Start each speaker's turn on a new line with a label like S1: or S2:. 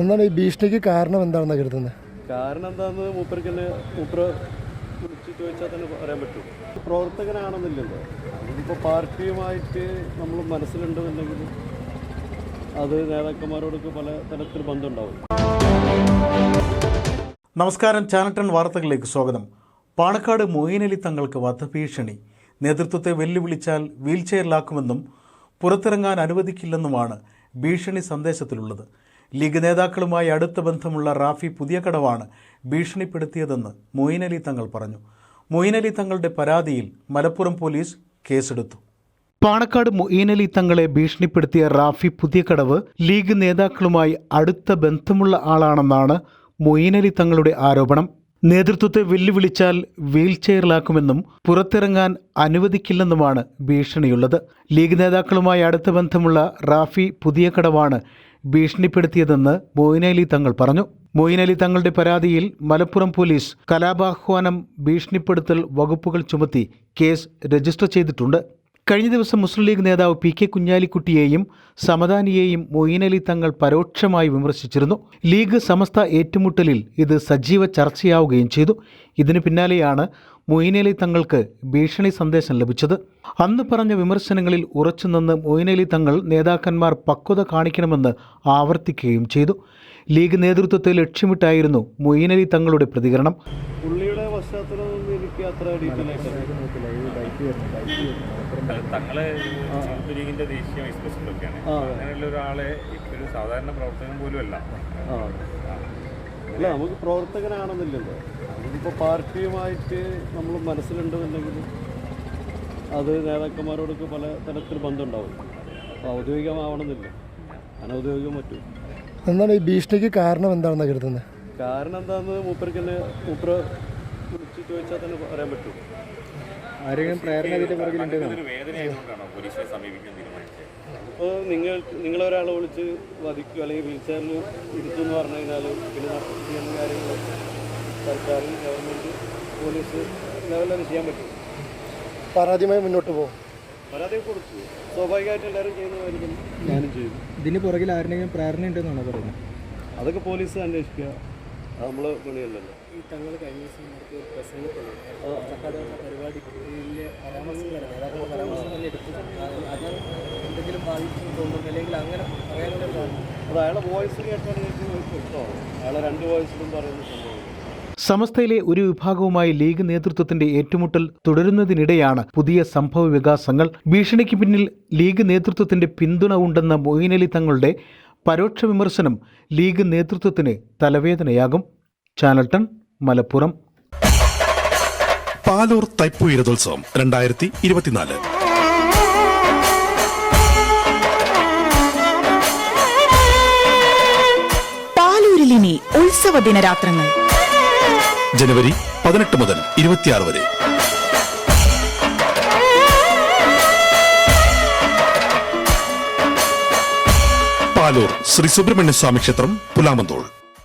S1: എന്താണ് ഈ ഭീഷണിക്ക് കാരണം എന്താണെന്ന് കരുതുന്നത്
S2: കാരണം എന്താന്ന് മൂപ്പർക്ക് തന്നെ മൂപ്പര് വിളിച്ച് ചോദിച്ചാൽ തന്നെ പറയാൻ പറ്റും. പ്രവർത്തകനാണെന്നില്ലല്ലോ. ഇപ്പോൾ പാർട്ടിയുമായിട്ട് നമ്മൾ മനസ്സിലുണ്ടെന്നുണ്ടെങ്കിൽ അത് നേതാക്കന്മാരോടൊക്കെ പല തരത്തിൽ ബന്ധമുണ്ടാവും.
S3: നമസ്കാരം ചാനൽ ടൺ വാർത്തകളിലേക്ക് സ്വാഗതം. പാണക്കാട് മൊയ്നലി തങ്ങൾക്ക് വധഭീഷണി നേതൃത്വത്തെ വെല്ലുവിളിച്ചാൽ വീൽചെയറിലാക്കുമെന്നും പുറത്തിറങ്ങാൻ അനുവദിക്കില്ലെന്നുമാണ് ഭീഷണി സന്ദേശത്തിലുള്ളത്. ലീഗ് നേതാക്കളുമായി അടുത്ത ബന്ധമുള്ള റാഫി പുതിയ കടവാണ് ഭീഷണിപ്പെടുത്തിയതെന്ന് മൊയ്നലി തങ്ങൾ പറഞ്ഞു. മൊയ്നലി തങ്ങളുടെ പരാതിയിൽ മലപ്പുറം പോലീസ് കേസെടുത്തു. പാണക്കാട് മൊയ്നലി തങ്ങളെ ഭീഷണിപ്പെടുത്തിയ റാഫി പുതിയ കടവ് ലീഗ് നേതാക്കളുമായി അടുത്ത ബന്ധമുള്ള ആളാണെന്നാണ് മൊയ്നലി തങ്ങളുടെ ആരോപണം. നേതൃത്വത്തെ വെല്ലുവിളിച്ചാൽ വീൽചെയറിലാക്കുമെന്നും പുറത്തിറങ്ങാൻ അനുവദിക്കില്ലെന്നുമാണ് ഭീഷണിയുള്ളത്. ലീഗ് നേതാക്കളുമായി അടുത്ത ബന്ധമുള്ള റാഫി പുതിയകടവാണ് ഭീഷണിപ്പെടുത്തിയതെന്ന് മൊയ്നലി തങ്ങൾ പറഞ്ഞു. മൊയ്നലി തങ്ങളുടെ പരാതിയിൽ മലപ്പുറം പോലീസ് കലാപാഹ്വാനം ഭീഷണിപ്പെടുത്തൽ വകുപ്പുകൾ ചുമത്തി കേസ് രജിസ്റ്റർ ചെയ്തിട്ടുണ്ട്. കഴിഞ്ഞ ദിവസം മുസ്ലിം ലീഗ് നേതാവ് പി കെ കുഞ്ഞാലിക്കുട്ടിയെയും സമദാനിയെയും മൊയ്നലി തങ്ങൾ പരോക്ഷമായി വിമർശിച്ചിരുന്നു. ലീഗ് സമസ്ത ഏറ്റുമുട്ടലിൽ ഇത് സജീവ ചർച്ചയാവുകയും ചെയ്തു. ഇതിനു പിന്നാലെയാണ് മൊയ്നലി തങ്ങൾക്ക് ഭീഷണി സന്ദേശം ലഭിച്ചത്. അന്ന് പറഞ്ഞ വിമർശനങ്ങളിൽ ഉറച്ചുനിന്ന് മൊയ്നലി തങ്ങൾ നേതാക്കന്മാർ പക്വത കാണിക്കണമെന്ന് ആവർത്തിക്കുകയും ചെയ്തു. ലീഗ് നേതൃത്വത്തെ ലക്ഷ്യമിട്ടായിരുന്നു മൊയ്നലി തങ്ങളുടെ പ്രതികരണം.
S2: എനിക്ക് അത്ര ഡീറ്റെയിൽ ആയിട്ട്
S4: അല്ല, തങ്ങൾ ലീഗിന്റെ ദേശീയ വൈസ് പ്രസിഡന്റ് ഒക്കെയാണ് അങ്ങനെയുള്ള ഒരാളെ ഒരു സാധാരണ പ്രവർത്തകൻ പോലും അല്ല.
S2: നമുക്ക് പ്രവർത്തകനാണെന്നില്ലല്ലോ. ഇപ്പോൾ പാർട്ടിയുമായിട്ട് നമ്മൾ മനസ്സിലുണ്ടെന്നുണ്ടെങ്കിൽ അത് നേതാക്കന്മാരോടൊക്കെ പല തരത്തിൽ ബന്ധമുണ്ടാവും. അപ്പോൾ ഔദ്യോഗികമാവണമെന്നില്ല. അനൗദ്യോഗികം പറ്റും.
S1: എന്താണ് ഈ ഭീഷണിക്ക് കാരണം എന്താണെന്ന് കരുതുന്നത്?
S2: കാരണം എന്താണെന്ന് മൂപ്പർക്ക് മൂപ്പർ ചോദിച്ചാൽ തന്നെ പറയാൻ പറ്റും.
S1: ആരെങ്കിലും പ്രേരണ
S4: സമീപിക്കാൻ തീരുമാനിച്ചത്?
S2: അപ്പോൾ നിങ്ങൾ നിങ്ങളൊരാളെ വിളിച്ച് വധിക്കുക അല്ലെങ്കിൽ വീൽ ചെയറിൽ ഇരുത്തും എന്ന് പറഞ്ഞു കഴിഞ്ഞാൽ പിന്നെ ചെയ്യുന്ന കാര്യങ്ങൾ സർക്കാർ ഗവൺമെന്റ് പോലീസ് ലെവലിൽ ചെയ്യാൻ പറ്റും.
S1: പരാതിയുമായി മുന്നോട്ട് പോകും.
S2: പരാതി കൊടുത്തു. സ്വാഭാവികമായിട്ട് എല്ലാവരും ചെയ്യുന്നതായിരിക്കും. ഞാനും ചെയ്യും.
S5: ഇതിന് പുറകിൽ ആരുടെയും പ്രേരണ ഉണ്ടെന്നാണോ പറയുന്നത്?
S2: അതൊക്കെ പോലീസ് അന്വേഷിക്കുക. നമ്മൾ പണിയല്ലല്ലോ
S5: ഈ തങ്ങൾ കഴിഞ്ഞ ദിവസം നടത്തിയ ഒരു പരാമർശങ്ങളാണ് നേതാക്കളുടെ പരാമർശം തന്നെ എടുത്തു അത് എന്തെങ്കിലും ബാധിച്ചു തോന്നുന്നു അല്ലെങ്കിൽ അങ്ങനെ പറയാനുള്ള കാരണം
S2: അത് അയാളെ വോയിസ് കേട്ടാണ് അയാളെ രണ്ട് വോയിസിലും പറയുന്ന സംഭവം.
S3: സമസ്തയിലെ ഒരു വിഭാഗവുമായി ലീഗ് നേതൃത്വത്തിന്റെ ഏറ്റുമുട്ടൽ തുടരുന്നതിനിടെയാണ് പുതിയ സംഭവ വികാസങ്ങൾ. ഭീഷണിക്ക് പിന്നിൽ ലീഗ് നേതൃത്വത്തിന്റെ പിന്തുണ ഉണ്ടെന്ന മൊയ്നലി തങ്ങളുടെ പരോക്ഷ വിമർശനം ലീഗ് നേതൃത്വത്തിന് തലവേദനയാകും. ചാനൽട്ടൺ മലപ്പുറം.
S6: പാലൂർ തൈപ്പൂയ രഥോത്സവം രണ്ടായിരത്തി ഇരുപത്തിനാല്.
S7: പാലൂരിലിനി ഉത്സവ ദിനരാത്രങ്ങൾ.
S6: ജനുവരി പതിനെട്ട് മുതൽ ഇരുപത്തിയാറ് വരെ. പാലൂർ ശ്രീ സുബ്രഹ്മണ്യ സ്വാമി ക്ഷേത്രം പുലാമന്തോൾ.